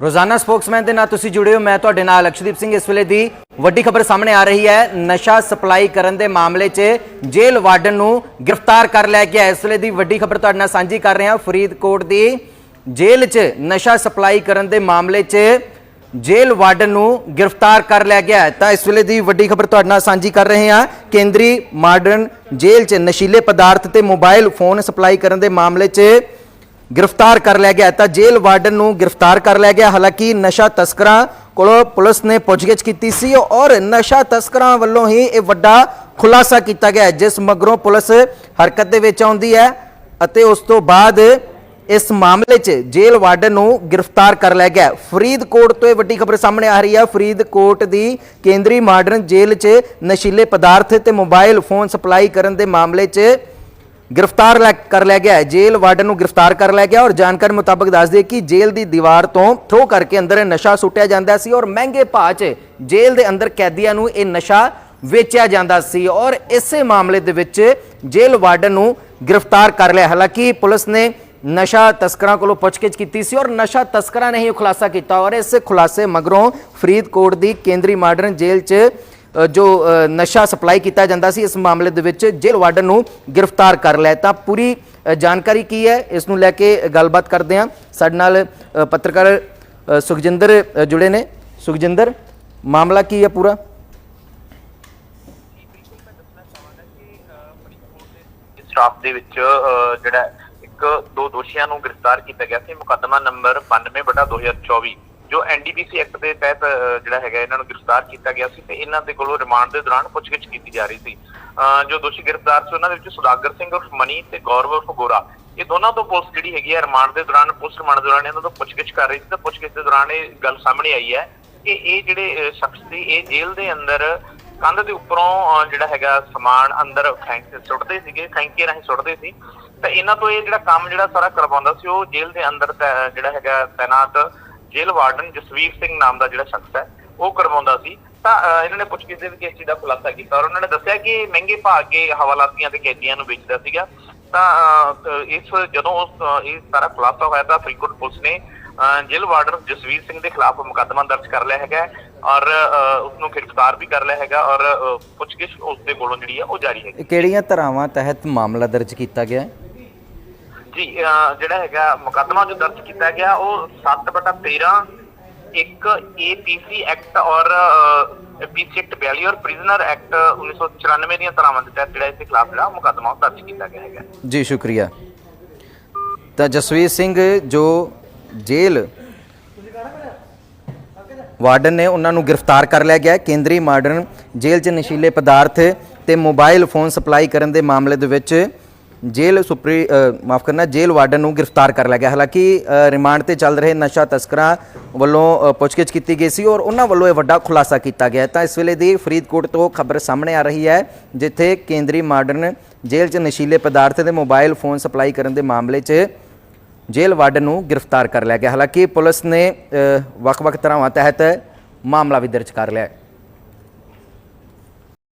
ਰੋਜ਼ਾਨਾ ਸਪੋਕਸਮੈਨ ਦੇ ਨਾਲ ਤੁਸੀਂ ਜੁੜੇ ਹੋ, ਮੈਂ ਤੁਹਾਡੇ ਨਾਲ ਅਕਸ਼ਦੀਪ ਸਿੰਘ। ਇਸ ਵੇਲੇ ਦੀ ਵੱਡੀ ਖਬਰ ਸਾਹਮਣੇ ਆ ਰਹੀ ਹੈ, ਨਸ਼ਾ ਸਪਲਾਈ ਕਰਨ ਦੇ ਮਾਮਲੇ 'ਚ ਜੇਲ੍ਹ ਵਾਰਡਨ ਨੂੰ ਗ੍ਰਿਫਤਾਰ ਕਰ ਲਿਆ ਗਿਆ। ਇਸ ਵੇਲੇ ਦੀ ਵੱਡੀ ਖਬਰ ਤੁਹਾਡੇ ਨਾਲ ਸਾਂਝੀ ਕਰ ਰਹੇ ਹਾਂ। ਫਰੀਦਕੋਟ ਦੀ ਜੇਲ੍ਹ 'ਚ ਨਸ਼ਾ ਸਪਲਾਈ ਕਰਨ ਦੇ ਮਾਮਲੇ 'ਚ ਜੇਲ੍ਹ ਵਾਰਡਨ ਨੂੰ ਗ੍ਰਿਫਤਾਰ ਕਰ ਲਿਆ ਗਿਆ ਤਾਂ ਇਸ ਵੇਲੇ ਦੀ ਵੱਡੀ ਖਬਰ ਤੁਹਾਡੇ ਨਾਲ ਸਾਂਝੀ ਕਰ ਰਹੇ ਹਾਂ। ਕੇਂਦਰੀ ਮਾਡਰਨ ਜੇਲ੍ਹ 'ਚ ਨਸ਼ੀਲੇ ਪਦਾਰਥ ਤੇ ਮੋਬਾਈਲ ਫੋਨ ਸਪਲਾਈ ਕਰਨ ਦੇ ਮਾਮਲੇ 'ਚ ਗ੍ਰਿਫਤਾਰ ਕਰ ਲਿਆ ਗਿਆ ਤਾਂ ਜੇਲ੍ਹ ਵਾਰਡਨ ਨੂੰ ਗ੍ਰਿਫਤਾਰ ਕਰ ਲਿਆ ਗਿਆ। ਹਾਲਾਂਕਿ ਨਸ਼ਾ ਤਸਕਰਾਂ ਕੋਲੋਂ ਪੁਲਿਸ ਨੇ ਪੁੱਛਗਿੱਛ ਕੀਤੀ ਸੀ ਔਰ ਨਸ਼ਾ ਤਸਕਰਾਂ ਵੱਲੋਂ ਹੀ ਇਹ ਵੱਡਾ ਖੁਲਾਸਾ ਕੀਤਾ ਗਿਆ ਜਿਸ ਮਗਰੋਂ ਪੁਲਿਸ ਹਰਕਤ ਦੇ ਵਿੱਚ ਆਉਂਦੀ ਹੈ ਅਤੇ ਉਸ ਤੋਂ ਬਾਅਦ ਇਸ ਮਾਮਲੇ 'ਚ ਜੇਲ੍ਹ ਵਾਰਡਨ ਨੂੰ ਗ੍ਰਿਫਤਾਰ ਕਰ ਲਿਆ ਗਿਆ ਫਰੀਦਕੋਟ ਤੋਂ ਇਹ ਵੱਡੀ ਖਬਰ ਸਾਹਮਣੇ ਆ ਰਹੀ ਹੈ। ਫਰੀਦਕੋਟ ਦੀ ਕੇਂਦਰੀ ਮਾਡਰਨ ਜੇਲ੍ਹ 'ਚ ਨਸ਼ੀਲੇ ਪਦਾਰਥ ਤੇ ਮੋਬਾਈਲ ਫੋਨ ਸਪਲਾਈ ਕਰਨ ਦੇ ਮਾਮਲੇ 'ਚ ਗ੍ਰਿਫਤਾਰ ਲੈ- ਕਰ ਲਿਆ ਗਿਆ ਹੈ। ਜੇਲ੍ਹ ਵਾਰਡਨ ਨੂੰ ਗ੍ਰਿਫਤਾਰ ਕਰ ਲਿਆ ਗਿਆ ਔਰ ਜਾਣਕਾਰੀ ਮੁਤਾਬਕ ਦੱਸ ਕਿ ਜੇਲ੍ਹ ਦੀ ਦੀਵਾਰ ਤੋਂ ਥਰੋ ਕਰਕੇ ਅੰਦਰ ਨਸ਼ਾ ਸੁੱਟਿਆ ਜਾਂਦਾ ਸੀ ਔਰ ਮਹਿੰਗੇ ਭਾਅ 'ਚ ਜੇਲ੍ਹ ਦੇ ਅੰਦਰ ਕੈਦੀਆਂ ਨੂੰ ਇਹ ਨਸ਼ਾ ਵੇਚਿਆ ਜਾਂਦਾ ਸੀ ਔਰ ਇਸੇ ਮਾਮਲੇ ਦੇ ਵਿੱਚ ਜੇਲ੍ਹ ਵਾਰਡਨ ਨੂੰ ਗ੍ਰਿਫਤਾਰ ਕਰ ਲਿਆ। ਹਾਲਾਂਕਿ ਪੁਲਿਸ ਨੇ ਨਸ਼ਾ ਤਸਕਰਾਂ ਕੋਲੋਂ ਪੁੱਛਗਿੱਛ ਕੀਤੀ ਸੀ ਔਰ ਨਸ਼ਾ ਤਸਕਰਾਂ ਨੇ ਹੀ ਖੁਲਾਸਾ ਕੀਤਾ ਔਰ ਇਸ ਖੁਲਾਸੇ ਮਗਰੋਂ ਫਰੀਦਕੋਟ ਦੀ ਕੇਂਦਰੀ ਮਾਡਰਨ ਜੇਲ੍ਹ 'ਚ ਜੋ ਨਸ਼ਾ ਸਪਲਾਈ ਕੀਤਾ ਜਾਂਦਾ ਸੀ, ਇਸ ਮਾਮਲੇ ਦੇ ਵਿੱਚ ਜੇਲ੍ਹ ਵਾਰਡਨ ਨੂੰ ਗ੍ਰਿਫਤਾਰ ਕਰ ਲਿਆ ਤਾਂ ਪੂਰੀ ਜਾਣਕਾਰੀ ਕੀ ਹੈ? ਇਸ ਨੂੰ ਲੈ ਕੇ ਗੱਲਬਾਤ ਕਰਦੇ ਹਾਂ। ਸਾਡੇ ਨਾਲ ਪੱਤਰਕਾਰ ਸੁਖਜਿੰਦਰ ਜੁੜੇ ਨੇ। ਸੁਖਜਿੰਦਰ, ਮਾਮਲਾ ਕੀ ਹੈ ਪੂਰਾ? ਸਟਾਫ ਦੇ ਵਿੱਚ ਜਿਹੜਾ ਇੱਕ, ਦੋ ਦੋਸ਼ੀਆਂ ਨੂੰ ਗ੍ਰਿਫਤਾਰ ਕੀਤਾ ਗਿਆ ਸੀ। ਮੁਕੱਦਮਾ ਨੰਬਰ 92 ਬਟਾ 2024 ਜੋ ਐਨਡੀਪੀਸੀ ਐਕਟ ਦੇ ਤਹਿਤ ਅਹ, ਜਿਹੜਾ ਹੈਗਾ ਇਹਨਾਂ ਨੂੰ ਗ੍ਰਿਫਤਾਰ ਕੀਤਾ ਗਿਆ ਸੀ ਤੇ ਇਹਨਾਂ ਦੇ ਕੋਲੋਂ ਰਿਮਾਂਡ ਦੇ ਦੌਰਾਨ ਪੁੱਛਗਿੱਛ ਕੀਤੀ ਜਾ ਰਹੀ ਸੀ। ਅਹ, ਜੋ ਦੋਸ਼ੀ ਗ੍ਰਿਫਤਾਰ ਸੀ ਉਹਨਾਂ ਦੇ ਵਿੱਚ ਸੁਦਾਗਰ ਸਿੰਘ ਉਰਫ ਮਨੀ ਤੇ ਗੌਰਵ ਉਰਫ ਗੋਰਾ। ਇਹ ਦੋਨਾਂ ਤੋਂ ਪੁਲਿਸ ਜਿਹੜੀ ਹੈਗੀ ਹੈ ਰਿਮਾਂਡ ਦੇ ਦੌਰਾਨ ਪੁਲਿਸ ਰਿਮਾਂਡ ਦੌਰਾਨ ਇਹਨਾਂ ਤੋਂ ਪੁੱਛਗਿੱਛ ਕਰ ਰਹੀ ਸੀ ਤੇ ਪੁੱਛਗਿੱਛ ਦੇ ਦੌਰਾਨ ਇਹ ਗੱਲ ਸਾਹਮਣੇ ਆਈ ਹੈ ਕਿ ਇਹ ਜਿਹੜੇ ਸ਼ਖਸ ਸੀ ਇਹ ਜੇਲ੍ਹ ਦੇ ਅੰਦਰ ਕੰਧ ਦੇ ਉੱਪਰੋਂ ਜਿਹੜਾ ਹੈਗਾ ਸਮਾਨ ਅੰਦਰ ਫੈਂਕ ਸੁੱਟਦੇ ਸੀਗੇ ਫੈਂਕੇ ਰਾਹੀਂ ਸੁੱਟਦੇ ਸੀ। ਤਾਂ ਇਹਨਾਂ ਤੋਂ ਇਹ ਜਿਹੜਾ ਕੰਮ ਜਿਹੜਾ ਸਾਰਾ ਕਰਵਾਉਂਦਾ ਸੀ ਉਹ ਜੇਲ੍ਹ ਦੇ ਅੰਦਰ ਜਿਹੜਾ ਹੈਗਾ ਤਾਇਨਾਤ ਜੇਲ੍ਹ ਵਾਰਡਨ ਜਸਵੀਰ ਸਿੰਘ ਨਾਮ ਦਾ ਜਿਹੜਾ ਸ਼ਖਸ ਹੈ ਉਹ ਕਰਵਾਉਂਦਾ ਸੀ। ਤਾਂ ਇਹਨਾਂ ਨੇ ਪੁੱਛਗਿੱਛ ਦੇ ਵਿੱਚ ਇਸ ਚੀਜ਼ ਦਾ ਖੁਲਾਸਾ ਕੀਤਾ ਔਰ ਉਹਨਾਂ ਨੇ ਦੱਸਿਆ ਕਿ ਮਹਿੰਗੇ ਭਾਅ ਕੇ ਹਵਾਲਾਤੀਆਂ ਤੇ ਕੈਦੀਆਂ ਨੂੰ ਵੇਚਦਾ ਸੀਗਾ। ਤਾਂ ਇਸ ਜਦੋਂ ਇਹ ਸਾਰਾ ਖੁਲਾਸਾ ਹੋਇਆ ਤਾਂ ਫਰੀਦਕੋਟ ਪੁਲਿਸ ਨੇ ਅਹ, ਜੇਲ੍ਹ ਵਾਰਡਨ ਜਸਵੀਰ ਸਿੰਘ ਦੇ ਖਿਲਾਫ ਮੁਕੱਦਮਾ ਦਰਜ ਕਰ ਲਿਆ ਹੈਗਾ ਔਰ ਅਹ, ਉਸ ਨੂੰ ਗ੍ਰਿਫਤਾਰ ਵੀ ਕਰ ਲਿਆ ਹੈਗਾ ਔਰ ਪੁੱਛਗਿੱਛ ਉਸ ਦੇ ਕੋਲੋਂ ਜਿਹੜੀ ਹੈ ਉਹ ਜਾਰੀ ਹੈਗੀ। ਕਿਹੜੀਆਂ ਧਾਰਾਵਾਂ ਤਹਿਤ ਮਾਮਲਾ ਦਰਜ ਕੀਤਾ ਗਿਆ ਹੈ? ਜੀ ਜਿਹੜਾ ਹੈਗਾ, ਮੁਕੱਦਮਾ ਜੋ ਦਰਜ ਕੀਤਾ ਗਿਆ, ਉਹ 7/13 ਇੱਕ ਏਪੀਸੀ ਐਕਟ ਔਰ ਪੀਸੀ ਐਕਟ 42 ਔਰ ਪ੍ਰਿਜ਼ਨਰ ਐਕਟ 1994 ਦੀਆਂ ਧਾਰਾਵਾਂ ਦੇ ਤਹਿਤ ਜਿਹੜਾ ਇਸ ਦੇ ਖਿਲਾਫ ਜਿਹੜਾ ਮੁਕੱਦਮਾ ਦਰਜ ਕੀਤਾ ਗਿਆ ਹੈਗਾ। ਜੀ, ਸ਼ੁਕਰੀਆ। ਤਾਂ ਜਸਵੀਰ ਸਿੰਘ ਜੋ ਜੇਲ੍ਹ ਵਾਰਡਨ ਨੇ ਉਹਨਾਂ ਨੂੰ ਗ੍ਰਿਫਤਾਰ ਕਰ ਲਿਆ ਗਿਆ ਕੇਂਦਰੀ ਮਾਡਰਨ ਜੇਲ੍ਹ 'ਚ ਨਸ਼ੀਲੇ ਪਦਾਰਥ ਤੇ ਮੋਬਾਈਲ ਫੋਨ ਸਪਲਾਈ ਕਰਨ ਦੇ ਮਾਮਲੇ ਦੇ ਵਿੱਚ ਜੇਲ੍ਹ ਸੁਪਰੀ ਮਾਫ ਕਰਨਾ, ਜੇਲ੍ਹ ਵਾਰਡਨ ਨੂੰ ਗ੍ਰਿਫਤਾਰ ਕਰ ਲਿਆ ਗਿਆ। ਹਾਲਾਂਕਿ ਰਿਮਾਂਡ ਤੇ ਚੱਲ ਰਹੇ ਨਸ਼ਾ ਤਸਕਰਾਂ ਵੱਲੋਂ ਪੁੱਛਗਿੱਛ ਕੀਤੀ ਗਈ ਸੀ ਔਰ ਉਹਨਾਂ ਵੱਲੋਂ ਇਹ ਵੱਡਾ ਖੁਲਾਸਾ ਕੀਤਾ ਗਿਆ। ਤਾਂ ਇਸ ਵੇਲੇ ਦੀ ਫਰੀਦਕੋਟ ਤੋਂ ਖਬਰ ਸਾਹਮਣੇ ਆ ਰਹੀ ਹੈ, ਜਿੱਥੇ ਕੇਂਦਰੀ ਮਾਡਰਨ ਜੇਲ੍ਹ 'ਚ ਨਸ਼ੀਲੇ ਪਦਾਰਥ ਤੇ ਮੋਬਾਈਲ ਫੋਨ ਸਪਲਾਈ ਕਰਨ ਦੇ ਮਾਮਲੇ 'ਚ ਜੇਲ੍ਹ ਵਾਰਡਨ ਨੂੰ ਗ੍ਰਿਫਤਾਰ ਕਰ ਲਿਆ ਗਿਆ। ਹਾਲਾਂਕਿ, ਪੁਲਿਸ ਨੇ ਵੱਖ-ਵੱਖ ਧਾਰਾਵਾਂ ਤਹਿਤ ਮਾਮਲਾ ਵੀ ਦਰਜ ਕਰ ਲਿਆ ਹੈ।